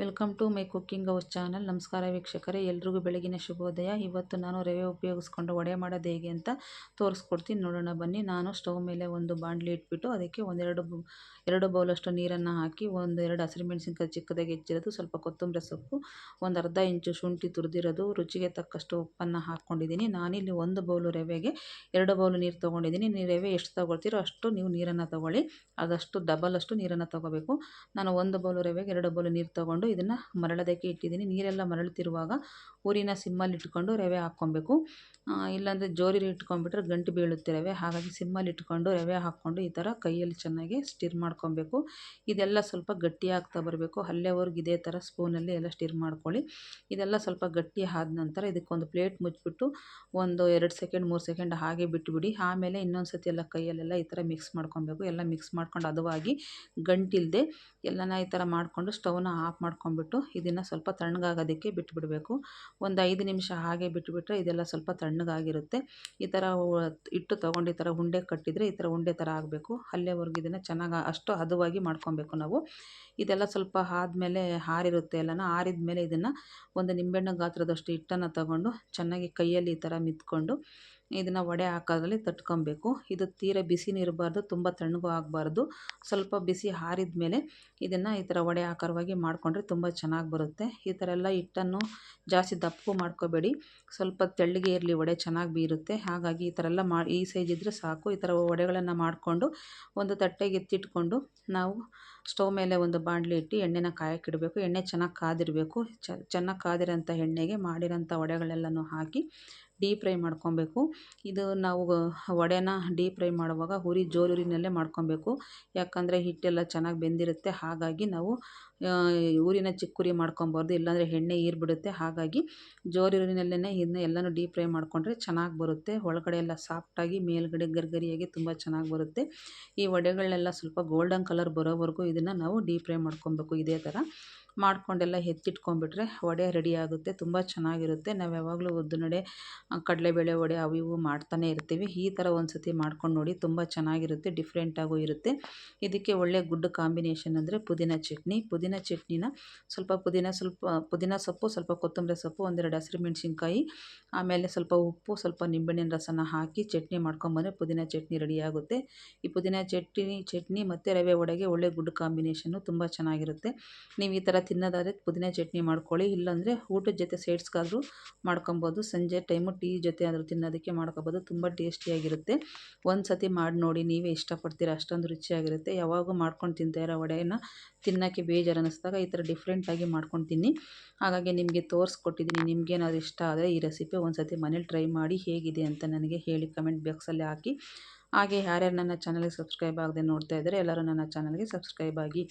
Welcome to my cooking house channel. ನಮಸ್ಕಾರ ವೀಕ್ಷಕರೇ, ಎಲ್ರಿಗೂ ಬೆಳಗಿನ ಶುಭೋದಯ. ಇವತ್ತು ನಾನು ರವೆ ಉಪಯೋಗಿಸ್ಕೊಂಡು ವಡೆ ಮಾಡೋದು ಹೇಗೆ ಅಂತ ತೋರಿಸ್ಕೊಡ್ತೀನಿ. ನೋಡೋಣ, ಬನ್ನಿ. ನಾನು ಸ್ಟವ್ ಮೇಲೆ ಒಂದು ಬಾಂಡ್ಲಿ ಇಟ್ಬಿಟ್ಟು ಅದಕ್ಕೆ ಒಂದೆರಡು ಎರಡು ಬೌಲಷ್ಟು ನೀರನ್ನು ಹಾಕಿ ಒಂದು ಎರಡು ಹಸಿರುಮೆಣಸಿನ್ಕಾಯಿ ಚಿಕ್ಕದಾಗಿ ಹೆಚ್ಚಿರೋದು, ಸ್ವಲ್ಪ ಕೊತ್ತಂಬರಿ ಸೊಪ್ಪು, ಒಂದು ಅರ್ಧ ಇಂಚು ಶುಂಠಿ ತುರಿದಿರೋದು, ರುಚಿಗೆ ತಕ್ಕಷ್ಟು ಉಪ್ಪನ್ನು ಹಾಕ್ಕೊಂಡಿದ್ದೀನಿ. ನಾನಿಲ್ಲಿ ಒಂದು ಬೌಲು ರವೆಗೆ ಎರಡು ಬೌಲು ನೀರು ತೊಗೊಂಡಿದ್ದೀನಿ. ನೀವು ರವೆ ಎಷ್ಟು ತೊಗೊಳ್ತೀರೋ ಅಷ್ಟು ನೀವು ನೀರನ್ನು ತೊಗೊಳ್ಳಿ. ಅದಷ್ಟು ಡಬಲ್ ಅಷ್ಟು ನೀರನ್ನು ತೊಗೋಬೇಕು. ನಾನು ಒಂದು ಬೌಲು ರವೆಗೆ ಎರಡು ಬೌಲು ನೀರು ತೊಗೊಂಡು ಇದನ್ನು ಮರಳೋದಕ್ಕೆ ಇಟ್ಟಿದ್ದೀನಿ. ನೀರೆಲ್ಲ ಮರಳುತ್ತಿರುವಾಗ ಊರಿನ ಸಿಮ್ಮಲ್ಲಿ ಇಟ್ಕೊಂಡು ರವೆ ಹಾಕ್ಕೊಬೇಕು. ಇಲ್ಲಾಂದರೆ ಜೋರಿಲಿ ಇಟ್ಕೊಂಡ್ಬಿಟ್ರೆ ಗಂಟು ಬೀಳುತ್ತೆ ರವೆ. ಹಾಗಾಗಿ ಸಿಮ್ಮಲ್ಲಿ ಇಟ್ಕೊಂಡು ರವೆ ಹಾಕ್ಕೊಂಡು ಈ ಥರ ಕೈಯಲ್ಲಿ ಚೆನ್ನಾಗಿ ಸ್ಟಿರ್ ಮಾಡ್ಕೊಬೇಕು. ಇದೆಲ್ಲ ಸ್ವಲ್ಪ ಗಟ್ಟಿ ಆಗ್ತಾ ಬರಬೇಕು. ಅಲ್ಲೇವರೆಗೆ ಇದೇ ಥರ ಸ್ಪೂನಲ್ಲಿ ಎಲ್ಲ ಸ್ಟಿರ್ ಮಾಡ್ಕೊಳ್ಳಿ. ಇದೆಲ್ಲ ಸ್ವಲ್ಪ ಗಟ್ಟಿ ಆದ ನಂತರ ಇದಕ್ಕೊಂದು ಪ್ಲೇಟ್ ಮುಚ್ಚಿಬಿಟ್ಟು ಒಂದು ಎರಡು ಸೆಕೆಂಡ್ ಮೂರು ಸೆಕೆಂಡ್ ಹಾಗೆ ಬಿಟ್ಟುಬಿಡಿ ಆಮೇಲೆ ಇನ್ನೊಂದು ಸತಿ ಎಲ್ಲ ಕೈಯಲ್ಲೆಲ್ಲ ಈ ಥರ ಮಿಕ್ಸ್ ಮಾಡ್ಕೊಬೇಕು. ಎಲ್ಲ ಮಿಕ್ಸ್ ಮಾಡ್ಕೊಂಡು ಅದುವಾಗಿ ಗಂಟಿಲ್ಲದೆ ಎಲ್ಲನ ಈ ಥರ ಮಾಡಿಕೊಂಡು ಸ್ಟವ್ನ ಆಫ್ ಮಾಡ್ಕೊಂಬಿಟ್ಟು ಇದನ್ನು ಸ್ವಲ್ಪ ತಣ್ಣಗಾಗೋದಕ್ಕೆ ಬಿಟ್ಬಿಡಬೇಕು. ಒಂದು ಐದು ನಿಮಿಷ ಹಾಗೆ ಬಿಟ್ಟುಬಿಟ್ರೆ ಇದೆಲ್ಲ ಸ್ವಲ್ಪ ತಣ್ಣಗಾಗಿರುತ್ತೆ. ಈ ಥರ ಹಿಟ್ಟು ತೊಗೊಂಡು ಈ ಥರ ಉಂಡೆ ಕಟ್ಟಿದರೆ ಈ ಥರ ಉಂಡೆ ಥರ ಆಗಬೇಕು. ಅಲ್ಲೇವರೆಗೂ ಇದನ್ನು ಚೆನ್ನಾಗಿ ಅಷ್ಟು ಹದವಾಗಿ ಮಾಡ್ಕೊಬೇಕು ನಾವು. ಇದೆಲ್ಲ ಸ್ವಲ್ಪ ಆದ್ಮೇಲೆ ಆರಿರುತ್ತೆ ಎಲ್ಲನ. ಆರಿದ ಮೇಲೆ ಇದನ್ನು ಒಂದು ನಿಂಬೆಹಣ್ಣು ಗಾತ್ರದಷ್ಟು ಹಿಟ್ಟನ್ನು ತಗೊಂಡು ಚೆನ್ನಾಗಿ ಕೈಯಲ್ಲಿ ಈ ಥರ ಮಿತ್ಕೊಂಡು ಇದನ್ನು ವಡೆ ಹಾಕೋದ್ರಲ್ಲಿ ತಟ್ಕೊಬೇಕು. ಇದು ತೀರ ಬಿಸಿನೂ ಇರಬಾರ್ದು ತುಂಬ ತಣ್ಣಗೂ ಆಗಬಾರ್ದು. ಸ್ವಲ್ಪ ಬಿಸಿ ಆರಿದ ಮೇಲೆ ಇದನ್ನು ಈ ಥರ ವಡೆ ಆಕಾರವಾಗಿ ಮಾಡಿಕೊಂಡ್ರೆ ತುಂಬ ಚೆನ್ನಾಗಿ ಬರುತ್ತೆ. ಈ ಥರ ಎಲ್ಲ ಹಿಟ್ಟನ್ನು ಜಾಸ್ತಿ ದಪ್ಪಗೂ ಮಾಡ್ಕೋಬೇಡಿ. ಸ್ವಲ್ಪ ತೆಳ್ಳಗೆ ಇರಲಿ ವಡೆ ಚೆನ್ನಾಗಿ ಬೀರುತ್ತೆ. ಹಾಗಾಗಿ ಈ ಥರ ಎಲ್ಲ ಮಾ, ಈ ಸೈಜ್ ಇದ್ದರೆ ಸಾಕು. ಈ ಥರ ವಡೆಗಳನ್ನು ಮಾಡಿಕೊಂಡು ಒಂದು ತಟ್ಟೆಗೆ ಎತ್ತಿಟ್ಕೊಂಡು ನಾವು ಸ್ಟವ್ ಮೇಲೆ ಒಂದು ಬಾಣಲಿ ಇಟ್ಟು ಎಣ್ಣೆನ ಕಾಯಕ್ಕಿಡಬೇಕು ಎಣ್ಣೆ ಚೆನ್ನಾಗಿ ಕಾದಿರಬೇಕು. ಚೆನ್ನಾಗಿ ಕಾದಿರೋಂಥ ಎಣ್ಣೆಗೆ ಮಾಡಿರೋಂಥ ವಡೆಗಳೆಲ್ಲನೂ ಹಾಕಿ ಡೀಪ್ ಫ್ರೈ ಮಾಡ್ಕೊಬೇಕು. ಇದು ನಾವು ವಡೆನ ಡೀಪ್ ಫ್ರೈ ಮಾಡುವಾಗ ಹುರಿ ಜೋರುರಿನಲ್ಲೇ ಮಾಡ್ಕೊಬೇಕು. ಯಾಕಂದರೆ ಹಿಟ್ಟೆಲ್ಲ ಚೆನ್ನಾಗಿ ಬೆಂದಿರುತ್ತೆ. ಹಾಗಾಗಿ ನಾವು ಹುರಿನ ಊರಿನ ಚಿಕ್ಕ ಉರಿ ಮಾಡ್ಕೊಬಾರ್ದು ಇಲ್ಲಾಂದರೆ ಎಣ್ಣೆ ಈರ್ಬಿಡುತ್ತೆ ಹಾಗಾಗಿ ಜೋರುರಿನಲ್ಲೇ ಇದನ್ನ ಎಲ್ಲನೂ ಡೀಪ್ ಫ್ರೈ ಮಾಡಿಕೊಂಡ್ರೆ ಚೆನ್ನಾಗಿ ಬರುತ್ತೆ. ಒಳಗಡೆ ಎಲ್ಲ ಸಾಫ್ಟಾಗಿ, ಮೇಲ್ಗಡೆ ಗರ್ಗರಿಯಾಗಿ ತುಂಬ ಚೆನ್ನಾಗಿ ಬರುತ್ತೆ. ಈ ವಡೆಗಳನ್ನೆಲ್ಲ ಸ್ವಲ್ಪ ಗೋಲ್ಡನ್ ಕಲರ್ ಬರೋವರೆಗೂ ಇದನ್ನು ನಾವು ಡೀಪ್ ಫ್ರೈ ಮಾಡ್ಕೊಬೇಕು ಇದೇ ಥರ ಮಾಡ್ಕೊಂಡೆಲ್ಲ ಎತ್ತಿಟ್ಕೊಂಡ್ಬಿಟ್ರೆ ವಡೆ ರೆಡಿ ಆಗುತ್ತೆ. ತುಂಬ ಚೆನ್ನಾಗಿರುತ್ತೆ. ನಾವು ಯಾವಾಗಲೂ ಉದ್ದಿನಡೆ ಕಡಲೆಬೇಳೆ ವಡೆ ಅವು ಇವು ಮಾಡ್ತಾನೆ ಇರ್ತೀವಿ. ಈ ಥರ ಒಂದು ಸತಿ ಮಾಡ್ಕೊಂಡು ನೋಡಿ ತುಂಬ ಚೆನ್ನಾಗಿರುತ್ತೆ ಡಿಫ್ರೆಂಟಾಗೂ ಇರುತ್ತೆ. ಇದಕ್ಕೆ ಒಳ್ಳೆ ಗುಡ್ ಕಾಂಬಿನೇಷನ್ ಅಂದರೆ ಪುದೀನ ಚಟ್ನಿ. ಪುದೀನ ಚಟ್ನಿನ ಸ್ವಲ್ಪ ಪುದೀನ ಸ್ವಲ್ಪ, ಪುದೀನ ಸೊಪ್ಪು, ಸ್ವಲ್ಪ ಕೊತ್ತಂಬರಿ ಸೊಪ್ಪು, ಒಂದೆರಡು ಹಸಿರು ಮೆಣಸಿನ್ಕಾಯಿ, ಆಮೇಲೆ ಸ್ವಲ್ಪ ಉಪ್ಪು, ಸ್ವಲ್ಪ ನಿಂಬೆಣ್ಣಿನ ರಸನ ಹಾಕಿ ಚಟ್ನಿ ಮಾಡ್ಕೊಂಬಂದರೆ ಪುದೀನ ಚಟ್ನಿ ರೆಡಿ ಆಗುತ್ತೆ. ಈ ಪುದೀನ ಚಟ್ನಿ ಚಟ್ನಿ ಮತ್ತು ರವೆ ವಡೆಗೆ ಒಳ್ಳೆ ಗುಡ್ ಕಾಂಬಿನೇಷನ್ನು ತುಂಬ ಚೆನ್ನಾಗಿರುತ್ತೆ. ನೀವು ಈ ಥರ ತಿನ್ನೋದಾದರೆ ಪುದೀನ ಚಟ್ನಿ ಮಾಡ್ಕೊಳ್ಳಿ. ಇಲ್ಲಾಂದರೆ ಊಟದ ಜೊತೆ ಸೇಡ್ಸ್ಗಾದರೂ ಮಾಡ್ಕೊಬೋದು. ಸಂಜೆ ಟೈಮು ಟೀ ಜೊತೆ ಆದರೂ ತಿನ್ನೋದಕ್ಕೆ ಮಾಡ್ಕೊಬೋದು. ತುಂಬ ಟೇಸ್ಟಿಯಾಗಿರುತ್ತೆ ಒಂದು ಸತಿ ಮಾಡಿ ನೋಡಿ, ನೀವೇ ಇಷ್ಟಪಡ್ತೀರ? ಅಷ್ಟೊಂದು ರುಚಿಯಾಗಿರುತ್ತೆ. ಯಾವಾಗೂ ಮಾಡ್ಕೊಂಡು ತಿಂತಾ ಇರೋ ವಡೆಯನ್ನು ತಿನ್ನೋಕ್ಕೆ ಬೇಜಾರು ಅನ್ನಿಸ್ದಾಗ ಈ ಥರ ಡಿಫ್ರೆಂಟಾಗಿ ಮಾಡ್ಕೊಂಡು ತಿನ್ನಿ ಹಾಗಾಗಿ ನಿಮಗೆ ತೋರಿಸ್ಕೊಟ್ಟಿದ್ದೀನಿ. ನಿಮಗೇನಾದ್ರು ಇಷ್ಟ ಆದರೆ ಈ ರೆಸಿಪಿ ಒಂದು ಸತಿ ಮನೇಲಿ ಟ್ರೈ ಮಾಡಿ ಹೇಗಿದೆ ಅಂತ ನನಗೆ ಹೇಳಿ ಕಮೆಂಟ್ ಬಾಕ್ಸಲ್ಲಿ ಹಾಕಿ. ಹಾಗೆ ಯಾರ್ಯಾರು ನನ್ನ ಚಾನಲ್ಗೆ ಸಬ್ಸ್ಕ್ರೈಬ್ ಆಗದೆ ನೋಡ್ತಾ ಇದ್ದಾರೆ, ಎಲ್ಲರೂ ನನ್ನ ಚಾನಲ್ಗೆ ಸಬ್ಸ್ಕ್ರೈಬ್ ಆಗಿ.